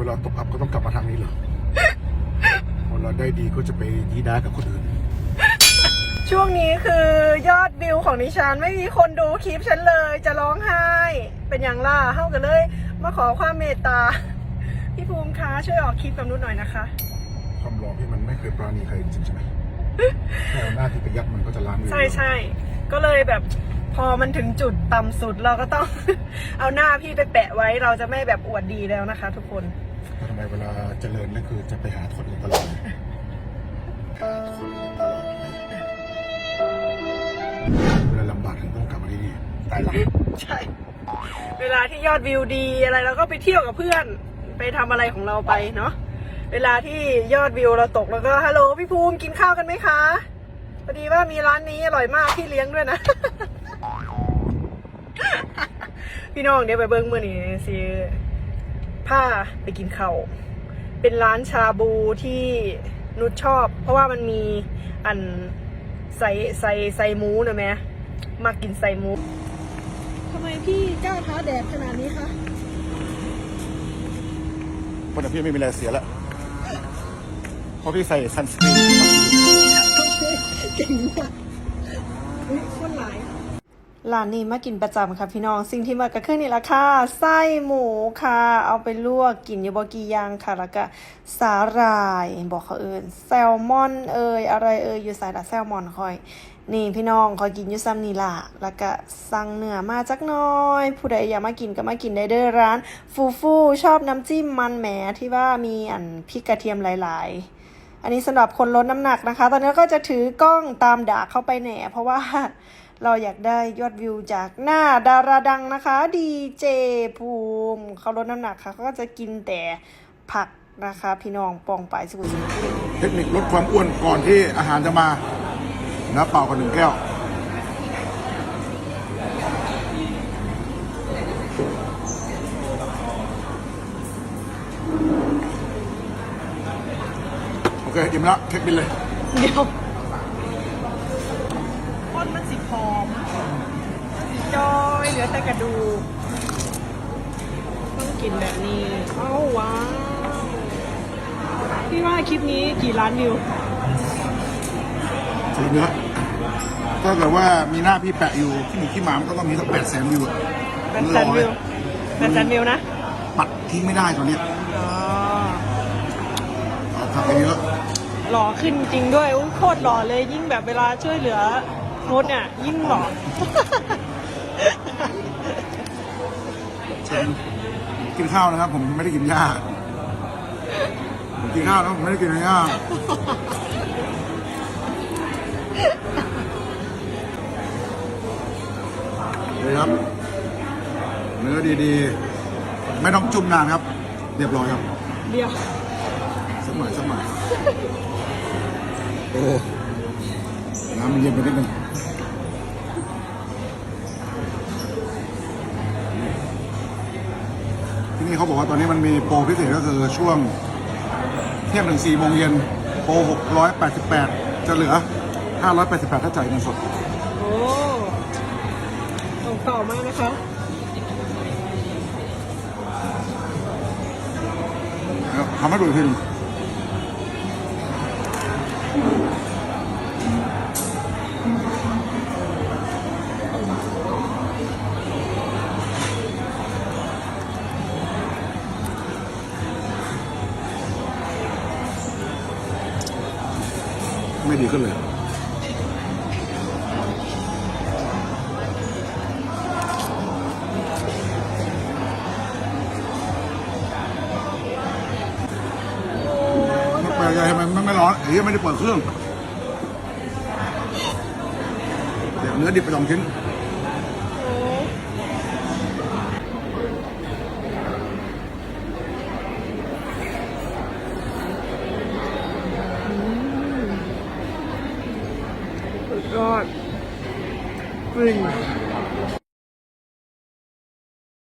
เวลาตกอับก็ต้องกลับมาทางนี้เหรอเวลาได้ดีก็จะไปดีด้ากับคนอื่น ช่วงนี้คือยอดวิวของดิฉันไม่มีคนดูคลิปฉันเลยจะร้องไห้ เป็นอย่างล่ะเข้ากันเลย มาขอความเมตตา พี่ภูมิคะช่วยออกคลิปกับนุชหน่อยนะคะความร้อนที่มันไม่เคยปราณีใครจริงๆใช่ไหมแค่เอาหน้าที่ไปยัดมันก็จะล้างอยู่ใช่ใช่ก็เลยแบบพอมันถึงจุดต่ำสุดเราก็ต้อง เอาหน้าพี่ไปแปะไว้เราจะไม่แบบอวดดีแล้วนะคะ ทุกคนแล้ว ทำไมเวลาเจริญก็คือจะไปหาคนอื่นตลอดเลยเวลาลำบากถึงต้องกลับมาที่นี่ตายหลังใช่ เวลาที่ยอดวิวดีอะไรเราก็ไปเที่ยวกับเพื่อน ไปทำอะไรของเราไปเนาะ เวลาที่ยอดวิวเราตกแล้วก็ฮัลโหลพี่ภูมิกินข้าวกันไหมคะพอดีว่ามีร้านนี้อร่อยมากที่เลี้ยงด้วยนะ พี่น้องเดี๋ยวไปเบิ้งมือนี่สิ ผ้าไปกินข้าวเป็นร้านชาบูที่นุชชอบ เพราะว่ามันมีอันใส่ใส่ใส่หมูนะแม่มากินใส่หมูทำไมพี่กล้าท้าแดดขนาดนี้คะคนอย่างพี่ไม่มีอะไรเสียแล้วเพราะพี่ใส่ซันสกรีนเก่งมากอุ้ยคนหลาย ร้านนี้มากินประจำค่ะพี่น้อง สิ่งที่มากับเครื่อนี่ละค่ะ ไส้หมูค่ะ เอาไปลวกกินยู่บกียางค่ะ แล้วก็สาหร่ายบอกเขาเอินแซลมอนเอยอะไรเอยอยู่สายละแซลมอนคอย นี่พี่น้องคอยกินอยู่ซ้ำนี่ล่ะ แล้วก็สั่งเนื้อมาจักน้อย ผู้ใดอยากมากินก็มากินได้เด้อร้าน ฟูฟูชอบน้ำจิ้มมันแหมที่ว่ามีอันพริกกระเทียมหลาย ๆอันนี้สำหรับคนลดน้ำหนักนะคะ ตอนนี้ก็จะถือกล้องตามด่าเข้าไปแหน่ เพราะว่า เราอยากได้ยอดวิวจากหน้าดาราดังนะคะดีเจภูมิเขาลดน้ำหนักค่ะเขาก็จะกินแต่ผักนะคะพี่น้องปองไปสุขุมวิทเทคนิคลดความอ้วนก่อนที่อาหารจะมาน้ำเปล่ากันหนึ่งแก้วโอเคอิ่มแล้วเช็คบินเลย เดี๋ยวก้นมันสิพร้อมจอยเหลือแต่ กระดูกต้องกินแบบนี้เอ้าว้าวพี่ว่าคลิปนี้กี่ล้านวิวถึงเนื้อถ้าเกิดว่ามีหน้าพี่แปะอยู่ที่หมีขี้หมามันก็ต้องมีสักแปดแสนวิวอะแปดแสนวิวแปดแสนวิวนะ ปัดทิ้งไม่ได้ตอนเนี้ยอ๋อ เอาทำไปนี้แล้วหล่อขึ้นจริงด้วยอุ๊ยโคตรหล่อเลยยิ่งแบบเวลาช่วยเหลือนุชเนี่ยยิ่งหล่อ เชิญกินข้าวนะครับ ผมไม่ได้กินหญ้าผมกินข้าวนะผมไม่ได้กินหญ้าเลยครับ เนื้อดีๆ ไม่ต้องจุ่มนานครับ เรียบร้อยครับ เดียวสักหน่อยสักหน่อยโอ้น้ำมันเย็นไปนิดนึง ที่นี่เขาบอกว่าตอนนี้มันมีโปรพิเศษก็คือช่วงเที่ยงถึงสี่โมงเย็นโปรหกร้อยแปดสิบแปดจะเหลือห้าร้อยแปดสิบแปดถ้าจ่ายเงินสด โอ้ส่งต่อมากนะคะแล้วทำให้ดูอีกทีหนึง ไม่ดีขึ้นเลย ไม่แปลกใจทำไม่ไม่ร้อนไอ้ยังไม่ได้เปิดเครื่อง เดี๋ยวเนื้อดิบไปสองชิ้น สุดยอดฟึ่ง